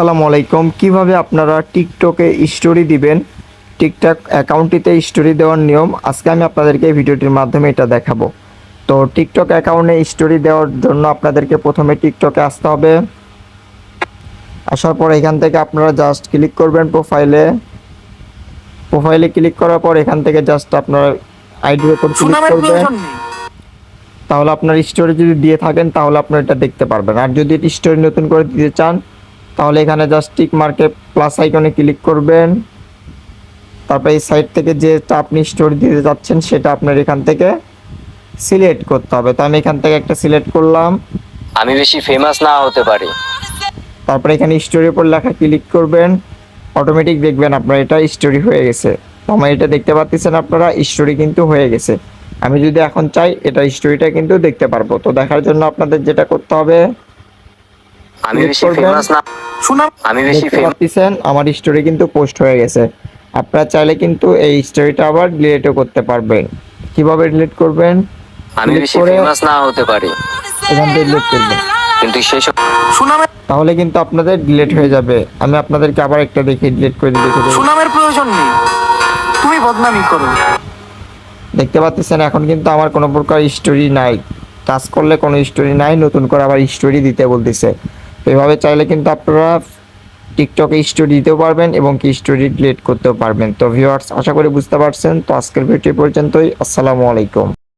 আসসালামু আলাইকুম। কীভাবে আপনারা টিকটকে স্টোরি দিবেন? টিকটক অ্যাকাউন্টটিতে স্টোরি দেওয়ার নিয়ম। আজকে আমি আপনাদেরকে এই ভিডিওটির মাধ্যমে এটা দেখাবো। তো টিকটক অ্যাকাউন্টে স্টোরি দেওয়ার জন্য আপনাদেরকে প্রথমে টিকটকে আসতে হবে। আসার পর এখান থেকে আপনারা জাস্ট ক্লিক করবেন প্রোফাইলে প্রোফাইলে ক্লিক করার পর এখান থেকে জাস্ট আপনারা আইডির উপর ক্লিক করবেন। তাহলে আপনার স্টোরি যদি দিয়ে থাকেন তাহলে আপনার এটা দেখতে পারবেন। আর যদি স্টোরি নতুন করে দিতে চান তাহলে এখানে জাস্ট টিক মার্কে প্লাস আইকনে ক্লিক করবেন। তারপর এই সাইড থেকে যেটা আপনি স্টোরি দিতে যাচ্ছেন সেটা আপনার এখান থেকে সিলেক্ট করতে হবে। তো আমি এখান থেকে একটা সিলেক্ট করলাম। আমি বেশি ফেমাস না হতে পারি। তারপরে এখানে স্টোরির উপর লেখা ক্লিক করবেন। অটোমেটিক দেখবেন আপনার এটা স্টোরি হয়ে গেছে। আমার এটা দেখতে পাচ্ছেন আপনারা স্টোরি কিন্তু হয়ে গেছে। আমি যদি এখন চাই এটা স্টোরিটা কিন্তু দেখতে পারব। তো দেখার জন্য আপনাদের যেটা করতে হবে আমি বেশি। ফেমাস না। সুনাম আমি বেশি ফেমাস আমার স্টোরি কিন্তু পোস্ট হয়ে গেছে। আপনারা চাইলে কিন্তু এই স্টোরিটা আবার ডিলিটও করতে পারবেন। কীভাবে ডিলিট করবেন? আমি বেশি ফেমাস না হতে পারি। এখান থেকে ডিলিট করবেন কিন্তু সেই তাহলে কিন্তু আপনাদের ডিলিট হয়ে যাবে। আমি আপনাদেরকে আবার একটা দেখে ডিলিট করে দেবো সুনামের প্রয়োজন নেই। তুমি বদনামি করো। দেখতে পাচ্ছেন এখন কিন্তু আমার কোনো প্রকার স্টোরি নাই। কাজ করলে কোনো স্টোরি নাই নতুন করে আবার স্টোরি দিতে বলতেছে। এভাবে চাইলে কিন্তু আপনারা টিকটকে স্টোরি দিতেও পারবেন এবং কি স্টোরি ডিলিট করতেও পারবেন। তো ভিউয়ার্স আশা করি বুঝতে পারছেন। তো আজকের ভিডিও পর্যন্তই। আসসালামু আলাইকুম।